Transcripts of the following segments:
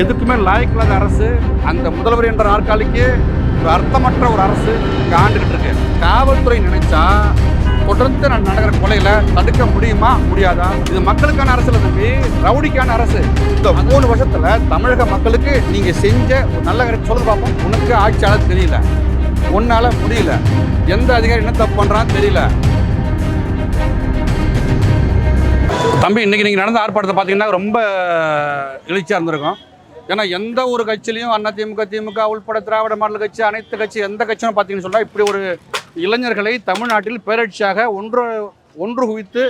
எதுக்குமே லாய்க்கில்லாத அரசு அந்த முதல்வர் என்ற நாற்காலிக்கு ஒரு அர்த்தமற்ற ஒரு அரசு இங்கே ஆண்டுகிட்டு இருக்கு. காவல்துறை நினைச்சா தொடர்ந்து நான் நடக்கிற கொலையில தடுக்க முடியுமா முடியாதா? இது மக்களுக்கான அரசு தம்பி ரவுடிக்கான அரசு. இந்த மூணு வருஷத்துல தமிழக மக்களுக்கு நீங்க செஞ்ச ஒரு நல்ல காரியம் பார்ப்போம் உனக்கு ஆட்சியாளர் தெரியல. உன்னால முடியல. எந்த அதிகாரி என்ன தப்பு பண்றான்னு தெரியல. தம்பி இன்னைக்கு நீங்கள் நடந்த ஆர்ப்பாட்டத்தை பார்த்தீங்கன்னா ரொம்ப எழுச்சியாக இருந்திருக்கும். ஏன்னா எந்த ஒரு கட்சியிலையும் அண்ணா திமுக திமுக உள்பட திராவிட மாடல் கட்சி அனைத்து கட்சி எந்த கட்சியும் பார்த்தீங்கன்னு சொன்னால் இப்படி ஒரு இளைஞர்களை தமிழ்நாட்டில் பேரட்சியாக ஒன்று ஒன்று குவித்து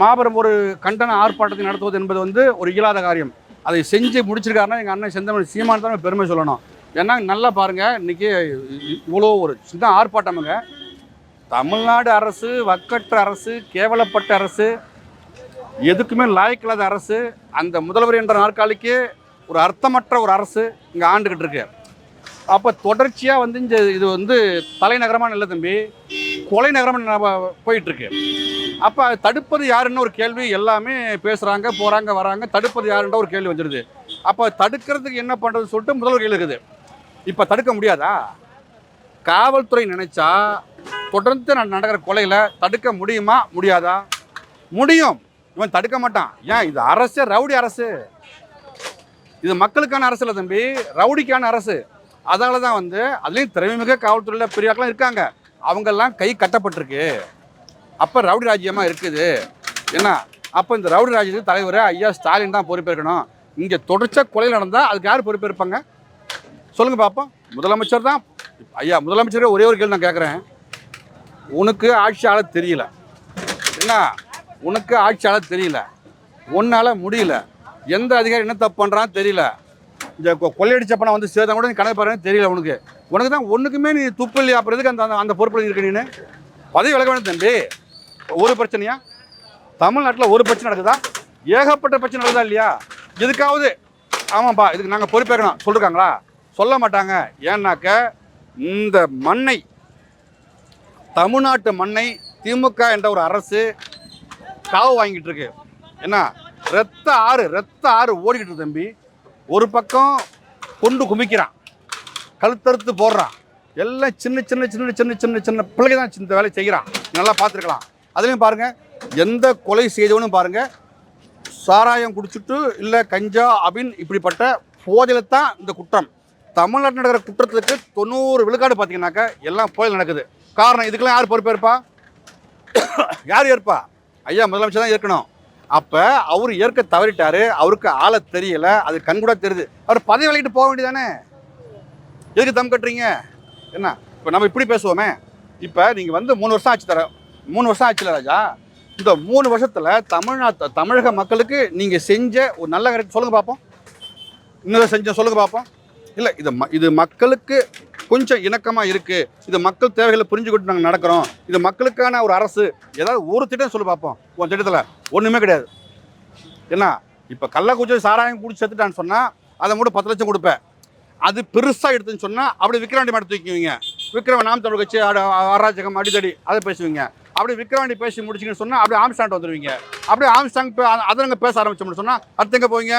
மாபெரும் ஒரு கண்டன ஆர்ப்பாட்டத்தை நடத்துவது என்பது வந்து ஒரு இயலாத காரியம். அதை செஞ்சு முடிச்சிருக்காருன்னா எங்கள் அண்ணன் செந்தமிழ் சீமான் தான் பெருமை சொல்லணும். ஏன்னா நல்லா பாருங்கள் இன்றைக்கி இவ்வளோ ஒரு சின்ன ஆர்ப்பாட்டமுங்க தமிழ்நாடு அரசு வக்கற்ற அரசு கேவலப்பட்ட அரசு எதுக்குமே லாய்க்கில்லாத அரசு அந்த முதல்வர் என்ற நாற்காலிக்கு ஒரு அர்த்தமற்ற ஒரு அரசு இங்கே ஆண்டுகிட்டு இருக்கு. அப்போ தொடர்ச்சியாக வந்து இந்த இது வந்து தலைநகரமாக இல்லை தம்பி கொலை நகரமாக போயிட்டு அப்போ தடுப்பது யாருன்னு ஒரு கேள்வி எல்லாமே பேசுகிறாங்க போகிறாங்க வராங்க தடுப்பது யாருன்ற ஒரு கேள்வி வந்துடுது அப்போ தடுக்கிறதுக்கு என்ன பண்ணுறதுன்னு சொல்லிட்டு முதல்வர் இருக்குது. இப்போ தடுக்க முடியாதா? காவல்துறை நினைச்சா தொடர்ந்து நான் நடக்கிற கொலையில் தடுக்க முடியுமா? முடியாதா? முடியும். இவன் தடுக்க மாட்டான். ஏன்? இது அரசு ரவுடி அரசு. இது மக்களுக்கான அரசு இல்லை தம்பி ரவுடிக்கான அரசு. அதனால தான் வந்து அதுலேயும் திறமைமிக காவல்துறையில் பெரியாக்கெல்லாம் இருக்காங்க. அவங்கெல்லாம் கை கட்டப்பட்டிருக்கு. அப்போ ரவுடி ராஜ்யமாக இருக்குது. என்ன அப்போ இந்த ரவுடி ராஜ்யத்துக்கு தலைவர் ஐயா ஸ்டாலின் தான் பொறுப்பேற்கணும். இங்கே தொடர்ச்சியாக கொலை நடந்தால் அதுக்கு யார் பொறுப்பேற்பாங்க? சொல்லுங்கள் பார்ப்போம் முதலமைச்சர் தான். ஐயா முதலமைச்சரே ஒரே ஒரு கேள்வி நான் கேட்குறேன் உனக்கு ஆட்சியாளர் தெரியல. என்ன உனக்கு ஆட்சியாளர் தெரியல. உன்னால் முடியல. எந்த அதிகாரி என்ன தப்பு பண்ணுறான்னு தெரியல. இந்த கொ- கொள்ளையடிச்ச பணம் வந்து சேர்த்தா கூட நீ கணக்கு பாருன்னு தெரியல உனக்கு. உனக்கு தான் ஒன்றுக்குமே நீ துப்பு இல்லையா அப்புறதுக்கு அந்த அந்த- அந்த பொறுப்பில் இருக்க நீனு? பதவி விலக வேணும் தம்பி. ஒரு பிரச்சனையா? தமிழ்நாட்டில் ஒரு பிரச்சனை நடக்குதா? ஏகப்பட்ட பிரச்சனை நடக்குதா இல்லையா? எதுக்காவது ஆமாப்பா இதுக்கு நாங்கள் பொறுப்பேற்கணும். சொல்லிருக்காங்களா? சொல்ல மாட்டாங்க. ஏன்னாக்க இந்த மண்ணை தமிழ்நாட்டு மண்ணை திமுக என்ற ஒரு அரசு காவு வாங்கிட்டு இருக்கு. என்ன? ரத்த ஆறு ரத்த ஆறு ஓடிக்கிட்டு தம்பி. ஒரு பக்கம் கொண்டு குமிக்கிறான். கழுத்தறுத்து போடுறான். எல்லாம் சின்ன சின்ன சின்ன சின்ன சின்ன சின்ன பிள்ளைங்க தான் இந்த வேலையை செய்கிறான். நல்லா பார்த்துருக்கலாம். அதுலேயும் பாருங்கள் எந்த கொலை செய்தவனும் பாருங்கள் சாராயம் குடிச்சிட்டு இல்லை கஞ்சா அபின் இப்படிப்பட்ட போதையில் தான் இந்த குற்றம். தமிழ்நாட்டில் நடக்கிற குற்றத்துக்கு தொண்ணூறு விழுக்காடு பார்த்தீங்கன்னாக்கா எல்லாம் புயல் நடக்குது. காரணம் இதுக்கெல்லாம் யார் பொறுப்பேற்பா? யார் ஏற்பா? ஐயா முதலமைச்சர் தான் இருக்கணும் அப்போ அவர் ஏற்க தவறிட்டாரு அவருக்கு ஆளை தெரியல அது கண்கூட தெரியுது. அவர் பதவி விலகிட்டு போக வேண்டியதானே எதுக்கு தம் கட்டுறீங்க? என்ன? இப்போ நம்ம இப்படி பேசுவோமே. இப்போ நீங்கள் வந்து மூணு வருஷம் ஆச்சு தர மூணு வருஷம் ஆச்சுல ராஜா. இந்த மூணு வருஷத்தில் தமிழ்நாட்டு தமிழக மக்களுக்கு நீங்கள் செஞ்ச ஒரு நல்ல காரியத்தை சொல்லுங்கள் பார்ப்போம் இன்னொரு செஞ்ச சொல்லுங்கள் பார்ப்போம் இல்லை இது ம இது மக்களுக்கு கொஞ்சம் இணக்கமாக இருக்குது இது மக்கள் தேவைகளை புரிஞ்சுக்கிட்டு நாங்கள் நடக்கிறோம். இது மக்களுக்கான ஒரு அரசு. ஏதாவது ஒரு திட்டம் சொல்லி பார்ப்போம் உன் திட்டத்தில். ஒன்றுமே கிடையாது. என்ன இப்போ கள்ளக்குச்சி சாராயம் குடிச்சு செத்துட்டான்னு சொன்னால் அதை மட்டும் பத்து லட்சம் கொடுப்பேன். அது பெருசாக எடுத்துன்னு சொன்னால் அப்படி விக்ரவாண்டி மாட்டு தூக்குவீங்க விக்ரம நாம் தமிழ் கட்சி அராஜகம் அடிதடி அதை பேசுவீங்க. அப்படி விக்ரவாண்டி பேசி முடிச்சிங்கன்னு சொன்னால் அப்படியே ஆம்ஸ்டாண்ட் வந்துடுவீங்க அப்படியே ஆம்ஸ்டாங் அதை பேச ஆரம்பிச்சோம்னு சொன்னால் அடுத்து எங்கே போவீங்க?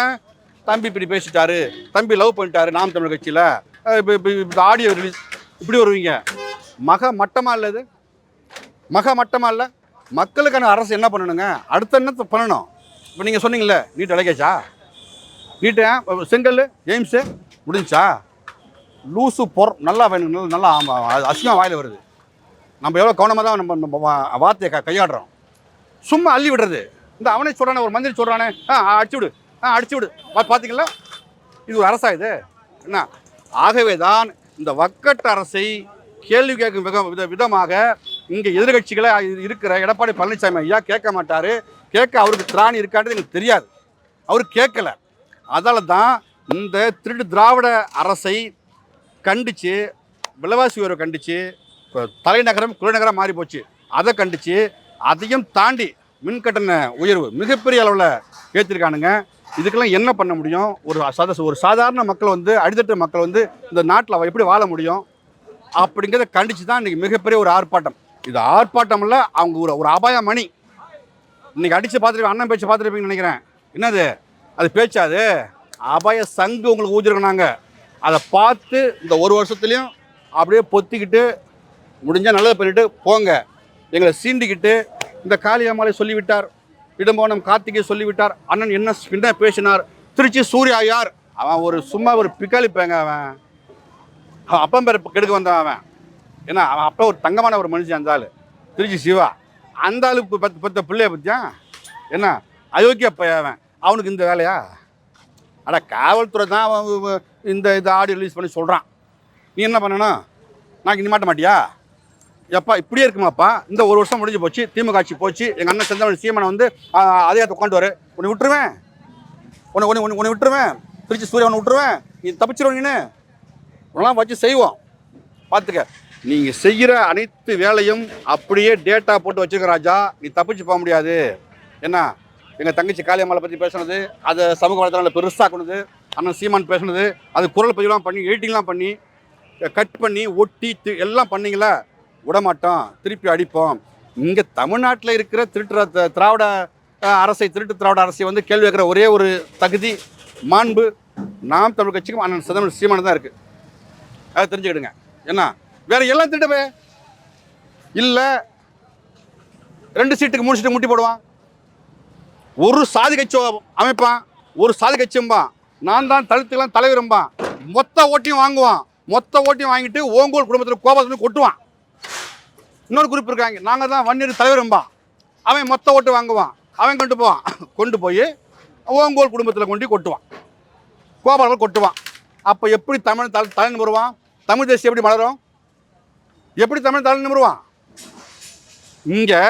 தம்பி இப்படி பேசிட்டாரு. தம்பி லவ் பண்ணிட்டாரு நாம் தமிழ் கட்சியில். இப்போ இப்போ ஆடியோ ரிலீஸ் இப்படி வருவீங்க. மக மட்டமா இல்லை இது? மக மட்டமா இல்லை? மக்களுக்கான அரசு என்ன பண்ணணுங்க? அடுத்த என்ன பண்ணணும்? இப்போ நீங்கள் சொன்னீங்கல்ல நீட் அழைக்காச்சா நீட்டு செங்கல் எய்ம்ஸு முடிஞ்சா? லூசு பொர் நல்லா வேணும் நல்லா நல்லா அசிங்கம் வாயில் வருது. நம்ம எவ்வளோ கவனமாக தான் நம்ம நம்ம வார்த்தையை க கையாடுறோம் சும்மா அள்ளி விடுறது. இந்த அவனே சொல்கிறானே ஒரு மந்திரி சொல்கிறானே ஆ அடிச்சு விடு ஆ அடிச்சு விடு. பா- பார்த்தீங்களா இது ஒரு அரசா இது? என்ன? ஆகவே தான் இந்த வக்கட்ட அரசை கேள்வி கேட்கும் வித வித விதமாக இங்கே எதிர்கட்சிகளை இருக்கிற எடப்பாடி பழனிசாமி ஐயா கேட்க மாட்டார். கேட்க அவருக்கு திராணி இருக்கான்றது எனக்கு தெரியாது. அவர் கேட்கல. அதால் தான் இந்த திருட்டு திராவிட அரசை கண்டித்து விலைவாசி உயர்வை கண்டித்து தலைநகரம் குறைநகரம் மாறி போச்சு. அதை கண்டித்து அதையும் தாண்டி மின் கட்டண உயர்வு மிகப்பெரிய அளவில் ஏற்றிருக்கானுங்க இதுக்கெல்லாம் என்ன பண்ண முடியும்? ஒரு சாத ஒரு சாதாரண மக்கள் வந்து அடித்தட்டு மக்கள் வந்து இந்த நாட்டில் எப்படி வாழ முடியும்? அப்படிங்கிறத கண்டித்து தான் இன்றைக்கி மிகப்பெரிய ஒரு ஆர்ப்பாட்டம். இது ஆர்ப்பாட்டம் இல்லை அவங்க ஒரு ஒரு அபாய மணி இன்றைக்கி அடித்து பார்த்துருப்பீங்க அண்ணன் பேச்சு பார்த்துருப்பீங்கன்னு நினைக்கிறேன். என்னது? அது பேச்சாது அபாய சங்கு உங்களுக்கு ஊதிருக்கோம் நாங்கள் அதை பார்த்து இந்த ஒரு வருஷத்துலையும் அப்படியே பொத்திக்கிட்டு முடிஞ்சால் நல்லது பண்ணிட்டு போங்க. எங்களை சீண்டிக்கிட்டு இந்த காளியம்மாளை சொல்லிவிட்டார். இடம்போனம் கார்த்திகை சொல்லிவிட்டார். அண்ணன் என்ன என்ன பேசினார். திருச்சி சூர்யா யார்? அவன் ஒரு சும்மா ஒரு பிக்காளிப்பேங்க அவன். அவன் அப்பம் பேர் கெடுக்க வந்தான் அவன். ஏன்னா அவன் அப்போ ஒரு தங்கமான ஒரு மனுஷன் அந்த ஆள். திருச்சி சிவா. அந்த ஆளுக்கு பத்து பத்த பிள்ளைய பத்தியா? என்ன? அயோக்கிய அவன். அவனுக்கு இந்த வேலையா? அட காவல்துறை தான் அவன் இந்த இது ஆடியோ ரிலீஸ் பண்ணி சொல்கிறான் நீ என்ன பண்ணணும்? நான் இனி மாட்ட மாட்டியா? எப்பா இப்படியே இருக்குமாப்பா? இந்த ஒரு வருஷம் முடிஞ்சு போச்சு திமுக ஆட்சி போச்சு எங்கள் அண்ணன் செந்தமன் சீமனை வந்து அதே உட்காந்து வரு. உன்னை விட்டுருவேன். உன்னை உன்னை உன்னை- உன்னை விட்டுருவேன். திருச்சி சூரிய உன்னை விட்டுருவேன். நீ தப்பிச்சிருவ நீனு. உன்னெல்லாம் வச்சு செய்வோம். பார்த்துக்க நீங்கள் செய்கிற அனைத்து வேலையும் அப்படியே டேட்டா போட்டு வச்சுருக்க ராஜா. நீ தப்பிச்சு போக முடியாது. என்ன? எங்கள் தங்கச்சி காளியம்மாவை பற்றி பேசுனது அதை சமூக வலைத்தளங்களில் பெருசாக்குனது அண்ணன் சீமான் பேசுனது அது குரல் பதிவுலாம் பண்ணி எடிட்டிங்லாம் பண்ணி கட் பண்ணி ஒட்டி எல்லாம் பண்ணீங்களா விடமாட்டோம் திருப்பி அடிப்போம். இங்கே தமிழ்நாட்டில் இருக்கிற திருட்டு த- திராவிட அரசை திருட்டு திராவிட அரசை வந்து கேள்வி கேட்குற ஒரே ஒரு தகுதி மாண்பு. நாம் தமிழ் கட்சிக்கும் அண்ணன் சிதம்பரம் சீமானு தான் இருக்குது அதை தெரிஞ்சுக்கிடுங்க. என்ன வேற எல்லாம் திருட்டுவே இல்லை ரெண்டு சீட்டுக்கு மூணு சீட்டு முட்டி போடுவான். ஒரு சாதி கட்சி அமைப்பான் ஒரு சாதி கட்சியும்பான் நான் தான் தலித்துக்கெல்லாம் தலைவரும்பான். மொத்த ஓட்டையும் வாங்குவான். மொத்த ஓட்டையும் வாங்கிட்டு ஓங்கோல் குடும்பத்தில் கோபத்தில் கொட்டுவான். இன்னொரு குறிப்பு இருக்காங்க நாங்கள் தான் வன்னியர் தலைவரும்பான் அவன் மொத்த ஓட்டு வாங்குவான். அவன் கொண்டு போவான். கொண்டு போய் ஓங்கோல் குடும்பத்தில் கொண்டு கொட்டுவான். கோபாலர்கள் கொட்டுவான். அப்போ எப்படி தமிழ் தலை தலை நிமிருவான்? தமிழ் தேசியம் எப்படி மலரும்? எப்படி தமிழ் தலை நிமிருவான்? இங்கே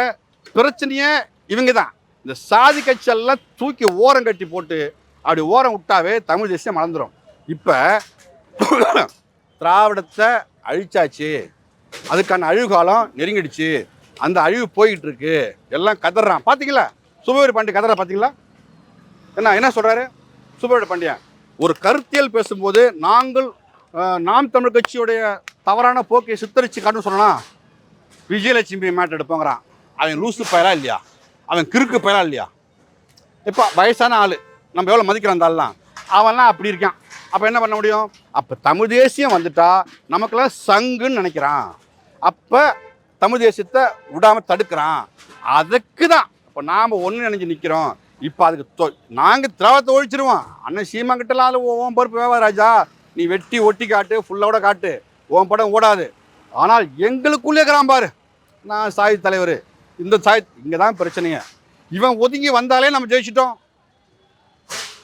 பிரச்சனையே இவங்க தான் இந்த சாதி கட்சியெல்லாம் தூக்கி ஓரம் கட்டி போட்டு அப்படி ஓரம் விட்டாவே தமிழ் தேசியம் மலர்ந்துடும் இப்போ திராவிடத்தை அழிச்சாச்சு. அதுக்கான அழிவு காலம் நெருங்கிடுச்சு. அந்த அழிவு போய்கிட்டு இருக்கு எல்லாம் கதறான். பார்த்தீங்களா சுபவீர பாண்டிய கதற பார்த்தீங்களா என்ன என்ன சொல்கிறாரு சுபவீர பாண்டியன் ஒரு கருத்தியல் பேசும்போது நாங்கள் நாம் தமிழ் கட்சியுடைய தவறான போக்கை சித்தரிச்சு காட்டுன்னு சொல்லலாம் விஜயலட்சுமி மேட் எடுப்போங்கிறான். அவன் லூசு பயலா இல்லையா? அவன் கிறுக்கு பயலா இல்லையா? இப்போ வயசான ஆள் நம்ம எவ்வளோ மதிக்கிறோம் அந்த ஆள்லாம்? அவன்லாம் அப்படி இருக்கான். அப்போ என்ன பண்ண முடியும்? அப்போ தமிழ் தேசியம் வந்துட்டா நமக்கெல்லாம் சங்குன்னு நினைக்கிறான். அப்போ தமிழ் தேசியத்தை விடாமல் தடுக்கிறான். அதுக்கு தான் இப்போ நாம் ஒன்று நினைஞ்சு நிற்கிறோம் இப்போ அதுக்கு நாங்கள் திராவத்தை ஒழிச்சிருவோம். அண்ணன் சீமாங்கிட்டலாம் அது ஓம் பொறுப்பு வேவா ராஜா. நீ வெட்டி ஒட்டி காட்டு ஃபுல்லோட காட்டு. உன் படம் ஓடாது. ஆனால் எங்களுக்குள்ளே இருக்கிறான் பாரு. நான் சாய் தலைவர். இந்த சாய் இங்கே தான் பிரச்சனையே. இவன் ஒதுங்கி வந்தாலே நம்ம ஜெயிச்சிட்டோம்.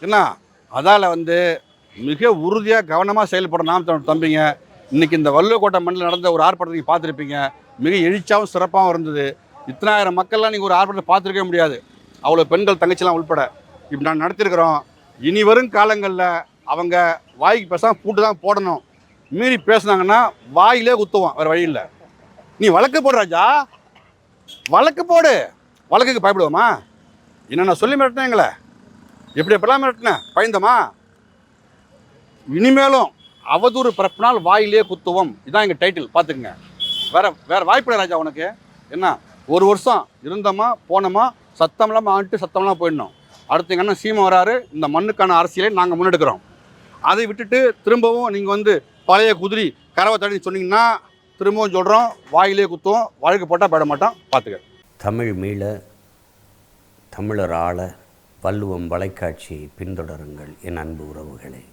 என்ன? அதால் வந்து மிக உறுதியாக கவனமாக செயல்பட நாம் தம்பிங்க. இன்னைக்கு இந்த வள்ளுவக்கோட்டை மண்ணில் நடந்த ஒரு ஆர்ப்பாட்டத்தை நீங்கள் பார்த்துருப்பீங்க. மிக எழுச்சாவும் சிறப்பாகவும் இருந்தது. இத்தனாயிரம் மக்கள்லாம் நீங்கள் ஒரு ஆர்ப்பாட்டத்தை பார்த்துருக்கவே முடியாது. அவ்வளோ பெண்கள் தங்கச்சிலாம் உள்பட. இப்போ நான் நடத்திருக்கிறோம். இனி வரும் காலங்களில் அவங்க வாய்க்கு பேசாமல் பூட்டு தான் போடணும். மீறி பேசுனாங்கன்னா வாயிலே குத்துவோம். வேறு வழி இல்லை. நீ வழக்கு போடு ராஜா. வழக்கு போடு. வழக்குக்கு பயப்படுவோமா? என்னென்ன சொல்லி மிரட்டினேன் எங்களை? எப்படி எப்படிலாம் மிரட்டினேன்? பயந்தோமா? இனிமேலும் அவதூறு பிறப்பினால் வாயிலே குத்துவோம். இதான் எங்கள் டைட்டில் பார்த்துக்குங்க. வேற வேற வாய்ப்பு ராஜா உனக்கு. என்ன? ஒரு வருஷம் இருந்தோமா போனோமா சத்தம் இல்லாமல் ஆண்டு சத்தம்லாம் போயிடணும். அடுத்து எங்கள் அண்ணன் சீமை வராரு இந்த மண்ணுக்கான அரசியலை நாங்கள் முன்னெடுக்கிறோம். அதை விட்டுட்டு திரும்பவும் நீங்கள் வந்து பழைய குதிரை கரவை தடி சொன்னீங்கன்னா திரும்பவும் சொல்கிறோம் வாயிலே குத்துவோம் வழக்கு போட்டால் போயிட மாட்டோம். பார்த்துக்க. தமிழ் மீள தமிழர் ஆள வள்ளுவம் வலைக்காட்சியை பின்தொடருங்கள் என் அன்பு உறவுகளே.